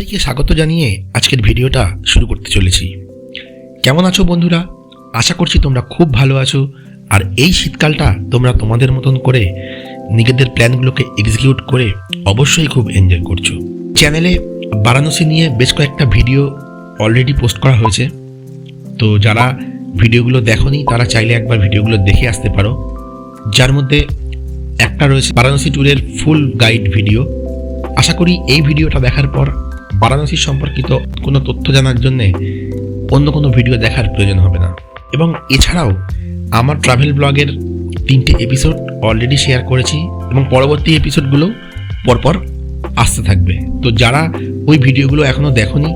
সবাইকে স্বাগত জানিয়ে আজকের ভিডিওটা শুরু করতে চলেছি। কেমন আছো বন্ধুরা? আশা করছি তোমরা খুব ভালো আছো। আর এই শীতকালটা তোমরা তোমাদের মতন করে নিজেদের প্ল্যানগুলোকে এক্সিকিউট করে অবশ্যই খুব এনজয় করছ। চ্যানেলে বারাণসী নিয়ে বেশ কয়েকটা ভিডিও অলরেডি পোস্ট করা হয়েছে। তো যারা ভিডিওগুলো দেখোনি, তারা চাইলে একবার ভিডিওগুলো দেখে আসতে পারো। যার মধ্যে একটা রয়েছে বারাণসী ট্যুরের ফুল গাইড ভিডিও আশা করি এই ভিডিওটা দেখার পর বারাণসী সম্পর্কিত কোনো তথ্য জানার জন্যে অন্য কোনো ভিডিও দেখার প্রয়োজন হবে না। এবং এছাড়াও আমার ট্রাভেল ব্লগের তিনটে এপিসোড অলরেডি শেয়ার করেছি এবং পরবর্তী এপিসোডগুলো পরপর আসতে থাকবে। তো যারা ওই ভিডিওগুলো এখনও দেখোনি,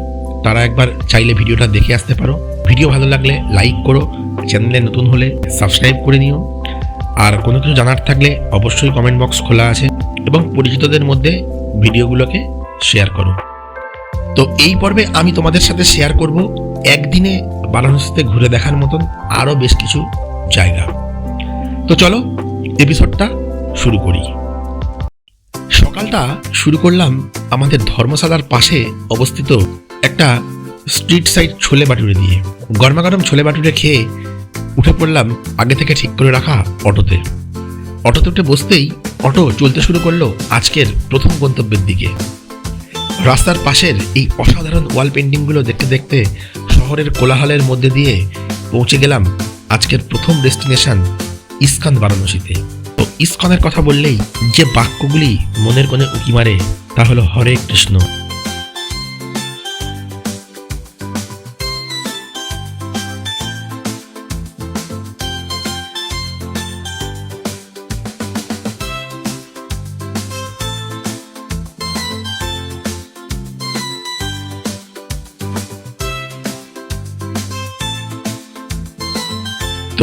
তারা একবার চাইলে ভিডিওটা দেখে আসতে পারো। ভিডিও ভালো লাগলে লাইক করো চ্যানেলে নতুন হলে সাবস্ক্রাইব করে নিও। আর কোনো কিছু জানার থাকলে অবশ্যই কমেন্ট বক্স খোলা আছে এবং পরিচিতদের মধ্যে ভিডিওগুলোকে শেয়ার করো। তো এই পর্বে আমি তোমাদের সাথে শেয়ার করব একদিনে বারাণসীতে ঘুরে দেখার মতন আরও বেশ কিছু জায়গা। তো চলো এপিসোডটা শুরু করি। সকালটা শুরু করলাম আমাদের ধর্মশালার পাশে অবস্থিত একটা স্ট্রিট সাইড ছোলে বাটুরে দিয়ে গরমাগরম ছোলে বাটুরে খেয়ে উঠে পড়লাম আগে থেকে ঠিক করে রাখা অটোতে। অটোতে উঠে বসতেই অটো চলতে শুরু করল আজকের প্রথম গন্তব্যের দিকে। রাস্তার পাশের এই অসাধারণ ওয়াল পেন্টিংগুলো দেখতে দেখতে শহরের কোলাহলের মধ্যে দিয়ে পৌঁছে গেলাম আজকের প্রথম ডেস্টিনেশন ইস্কন বারাণসীতে। তো ইস্কনের কথা বললেই যে বাক্যগুলি মনের কোণে উঁকি মারে তা হলো হরে কৃষ্ণ।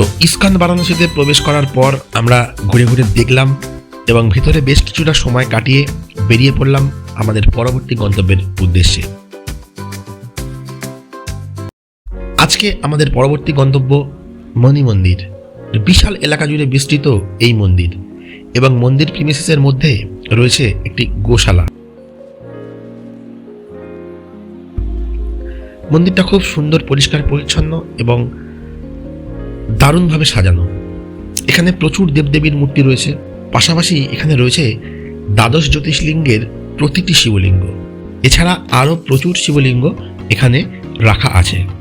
তো ইস্কন বারাণসীতে প্রবেশ করার পর আমরা ঘুরে ঘুরে দেখলাম এবং ভিতরে বেশ কিছুটা সময় কাটিয়ে বেরিয়ে পড়লাম আমাদের পরবর্তী গন্তব্যের উদ্দেশ্যে। আজকে আমাদের পরবর্তী গন্তব্য মণি মন্দির। বিশাল এলাকা জুড়ে বিস্তৃত এই মন্দির এবং মন্দির প্রিমিসেসের মধ্যে রয়েছে একটি গোশালা। মন্দিরটা খুব সুন্দর, পরিষ্কার, পরিচ্ছন্ন এবং দারুণভাবে সাজানো। এখানে প্রচুর দেবদেবীর মূর্তি রয়েছে। পাশাপাশি এখানে রয়েছে দ্বাদশ জ্যোতিষলিঙ্গের প্রতিটি শিবলিঙ্গ। এছাড়া আরও প্রচুর শিবলিঙ্গ এখানে রাখা আছে।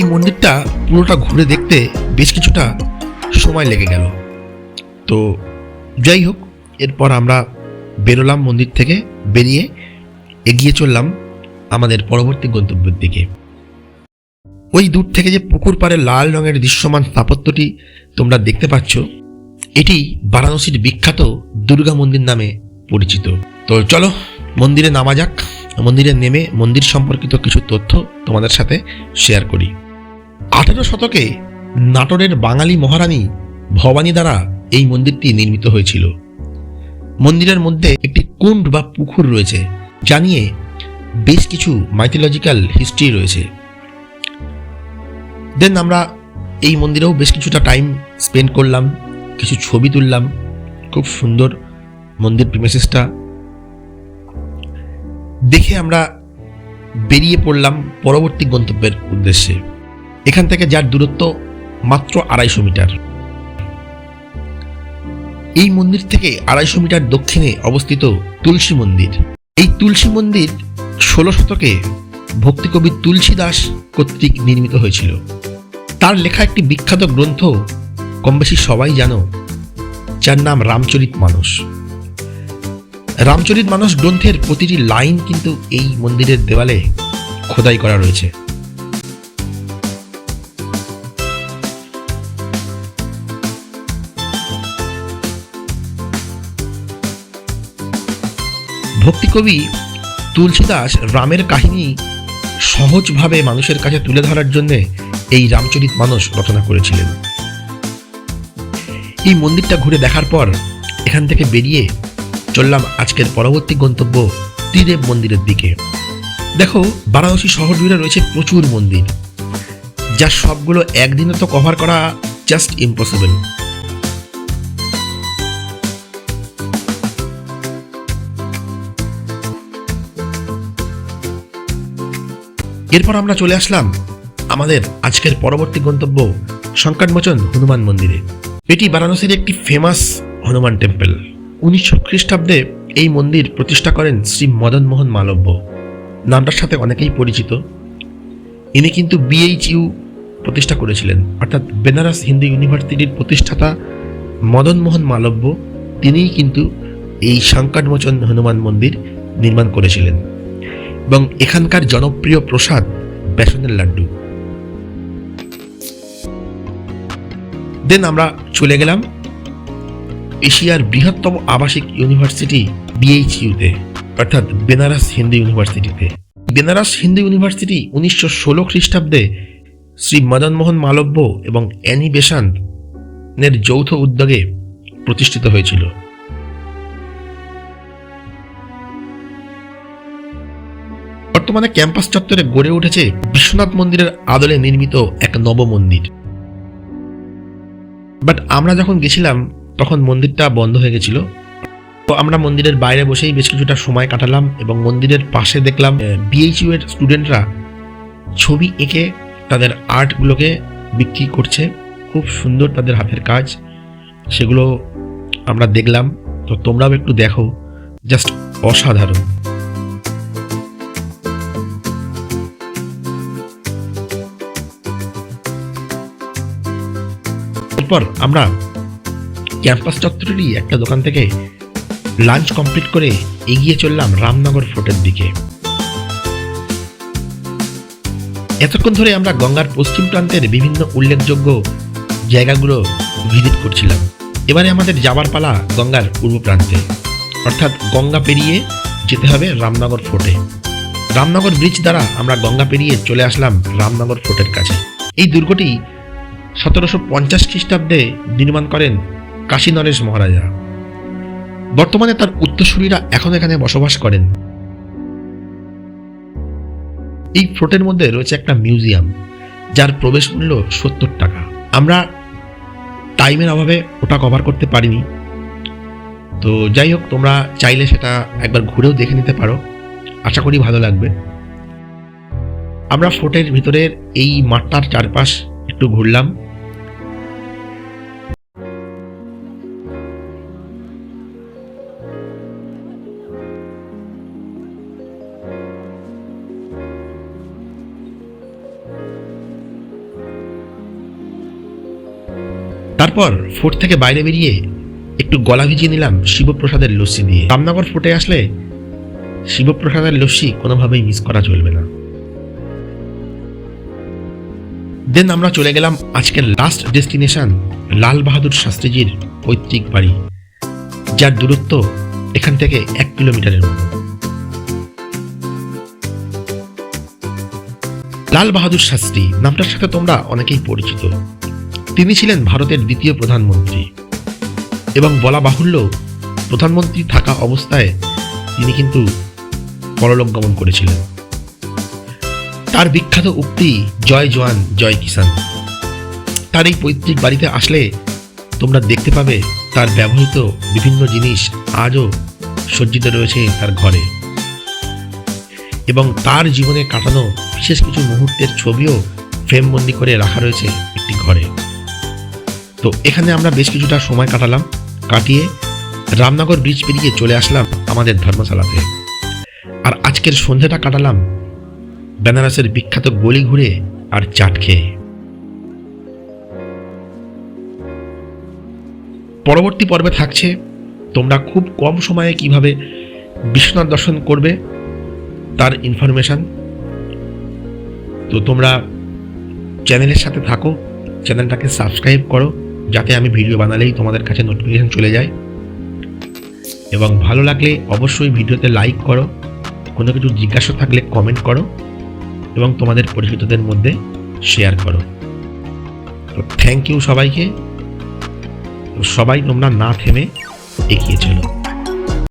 এই মন্দিরটা পুরোটা ঘুরে দেখতে বেশ কিছুটা সময় লেগে গেল। তো যাই হোক, এরপর আমরা বেরোলাম মন্দির থেকে, বেরিয়ে এগিয়ে চললাম আমাদের পরবর্তী গন্তব্যের দিকে। ওই দূর থেকে যে পুকুর পাড়ে লাল রঙের দৃশ্যমান স্থাপত্যটি তোমরা দেখতে পাচ্ছ, এটি বারাণসীর বিখ্যাত দুর্গা মন্দির নামে পরিচিত। তো চলো, মন্দিরে নামা যাক। মন্দিরে নেমে মন্দির সম্পর্কিত কিছু তথ্য তোমাদের সাথে শেয়ার করি। আঠেরো শতকে নাটোরের বাঙালি মহারানী ভবানী দ্বারা এই মন্দিরটি নির্মিত হয়েছিল। মন্দিরের মধ্যে একটি কুণ্ড বা পুকুর রয়েছে, যা নিয়ে বেশ কিছু মাইথোলজিক্যাল হিস্ট্রি রয়েছে। দেন আমরা এই মন্দিরেও বেশ কিছুটা টাইম স্পেন্ড করলাম, কিছু ছবি তুললাম, খুব সুন্দর মন্দির প্রিমেসেসটা দেখে আমরা বেরিয়ে পড়লাম পরবর্তী গন্তব্যের উদ্দেশ্যে। এখান থেকে যার দূরত্ব মাত্র আড়াইশো মিটার। এই মন্দির থেকে আড়াইশো মিটার দক্ষিণে অবস্থিত তুলসী মন্দির। এই তুলসী মন্দির ষোলো শতকে ভক্তিকবি তুলসী দাস কর্তৃক নির্মিত হয়েছিল। তার লেখা একটি বিখ্যাত গ্রন্থ, কম বেশি সবাই জানো, যার নাম রামচরিত মানুষ রামচরিত মানুষ গ্রন্থের প্রতিটি লাইন কিন্তু এই মন্দিরের দেওয়ালে খোদাই করা রয়েছে। ভক্তিকবি তুলসীদাস রামের কাহিনী সহজভাবে মানুষের কাছে তুলে ধরার জন্যে এই রামচরিত মানস রচনা করেছিলেন। এই মন্দিরটা ঘুরে দেখার পর এখান থেকে বেরিয়ে চললাম আজকের পরবর্তী গন্তব্য ত্রিদেব মন্দিরের দিকে। দেখো, বারাণসী শহর জুড়ে রয়েছে প্রচুর মন্দির, যা সবগুলো একদিনে তো কভার করা জাস্ট ইম্পসিবল এরপর আমরা চলে আসলাম আমাদের আজকের পরবর্তী গন্তব্য সংকটমোচন হনুমান মন্দিরে। এটি বারাণসীর একটি ফেমাস হনুমান টেম্পল উনিশশো খ্রিস্টাব্দে এই মন্দির প্রতিষ্ঠা করেন শ্রী মদন মোহন মালব্য। নামটার সাথে অনেকেই পরিচিত। ইনি কিন্তু বিএইচইউ প্রতিষ্ঠা করেছিলেন। অর্থাৎ বেনারস হিন্দু ইউনিভার্সিটির প্রতিষ্ঠাতা মদন মোহন মালব্য তিনিই কিন্তু এই সংকটমোচন হনুমান মন্দির নির্মাণ করেছিলেন। এবং এখানকার জনপ্রিয় প্রসাদ বেসনের লাড্ডু। দেন আমরা চলে গেলাম এশিয়ার বৃহত্তম আবাসিক ইউনিভার্সিটি বিএইচইউতে অর্থাৎ বেনারস হিন্দু ইউনিভার্সিটিতে। বেনারস হিন্দু ইউনিভার্সিটি উনিশশো ষোলো খ্রিস্টাব্দে শ্রী মদনমোহন মালব্য এবং অ্যানি বেসান্ত এর যৌথ উদ্যোগে প্রতিষ্ঠিত হয়েছিল। বর্তমানে ক্যাম্পাস চত্বরে গড়ে উঠেছে বিশ্বনাথ মন্দিরের আদলে নির্মিত এক নব মন্দির বাট আমরা যখন গেছিলাম, তখন মন্দিরটা বন্ধ হয়ে গেছিল। তো আমরা মন্দিরের বাইরে বসেই বেশ কিছুটা সময় কাটালাম এবং মন্দিরের পাশে দেখলাম বিএইচইউ এর স্টুডেন্টরা ছবি এঁকে তাদের আর্টগুলোকে বিক্রি করছে। খুব সুন্দর তাদের হাতের কাজ। সেগুলো আমরা দেখলাম। তো তোমরাও একটু দেখো। জাস্ট অসাধারণ। এরপর আমরা ক্যাম্পাস চত্বরেরই একটা দোকান থেকে লাঞ্চ কমপ্লিট করে এগিয়ে চললাম রামনগর ফোর্টের দিকে। এতক্ষণ ধরে আমরা গঙ্গার পশ্চিম প্রান্তের বিভিন্ন উল্লেখযোগ্য জায়গাগুলো ভিজিট করছিলাম। এবারে আমাদের যাবার পালা গঙ্গার পূর্ব প্রান্তে। অর্থাৎ গঙ্গা পেরিয়ে যেতে হবে রামনগর ফোর্টে। রামনগর ব্রিজ দ্বারা আমরা গঙ্গা পেরিয়ে চলে আসলাম রামনগর ফোর্টের কাছে। এই দুর্গটি সতেরোশো পঞ্চাশ খ্রিস্টাব্দে নির্মাণ করেন কাশী নরেশ মহারাজা। বর্তমানে তার উত্তরসূরিরা এখন এখানে বসবাস করেন। এই ফ্লোটের মধ্যে রয়েছে একটা মিউজিয়াম, যার প্রবেশ মূল্য সত্তর টাকা। আমরা টাইমের অভাবে ওটা কভার করতে পারিনি। তো যাই হোক, তোমরা চাইলে সেটা একবার ঘুরেও দেখে নিতে পারো। আশা করি ভালো লাগবে। আমরা ফোর্টের ভিতরের এই মাঠটার চারপাশ একটু ঘুরলাম। তারপর ফোর্ট থেকে বাইরে বেরিয়ে একটু গলা ভিজিয়ে নিলাম শিবপ্রসাদের লস্যি দিয়ে রামনগর ফোর্টে আসলে শিবপ্রসাদের লস্যি কোনোভাবেই মিস করা চলবে না। দেন আমরা চলে গেলাম আজকের লাস্ট ডেস্টিনেশন লাল বাহাদুর শাস্ত্রীজির পৈতৃক বাড়ি, যার দূরত্ব এখান থেকে এক কিলোমিটারের মতো। লাল বাহাদুর শাস্ত্রী, নামটার সাথে তোমরা অনেকেই পরিচিত। তিনি ছিলেন ভারতের দ্বিতীয় প্রধানমন্ত্রী এবং বলা বাহুল্য প্রধানমন্ত্রী থাকা অবস্থায় তিনি কিন্তু পরলোক গমন করেছিলেন। তার বিখ্যাত উক্তি, জয় জওয়ান জয় কিষান তার এই পৈতৃক বাড়িতে আসলে তোমরা দেখতে পাবে তার ব্যবহৃত বিভিন্ন জিনিস আজও সজ্জিত রয়েছে তার ঘরে। এবং তার জীবনে কাটানো বিশেষ কিছু মুহূর্তের ছবিও ফ্রেমবন্দি করে রাখা রয়েছে একটি ঘরে। তো এখানে আমরা বেশ কিছুটা সময় কাটালাম, কাটিয়ে রামনগর ব্রিজ পেরিয়ে চলে আসলাম আমাদের ধর্মশালাতে। আর আজকের সন্ধ্যাটা কাটালাম বেনারসের বিখ্যাত গলি ঘুরে আর চাট খেয়ে। পরবর্তী পর্বে থাকছে, তোমরা খুব কম সময়ে কীভাবে বিশ্বনাথ দর্শন করবে তার ইনফরমেশন তো তোমরা চ্যানেলের সাথে থাকো চ্যানেলটাকে সাবস্ক্রাইব করো, যাতে আমি ভিডিও বানালেই তোমাদের কাছে নোটিফিকেশন চলে যায়। এবং ভালো লাগলে অবশ্যই ভিডিওতে লাইক করো, কোনো কিছু জিজ্ঞাসা থাকলে কমেন্ট করো। এবং তোমাদের পরিচিতদের মধ্যে শেয়ার করো। তো থ্যাংক ইউ সবাইকে। সবাই তোমরা না থেমে এগিয়ে চলো।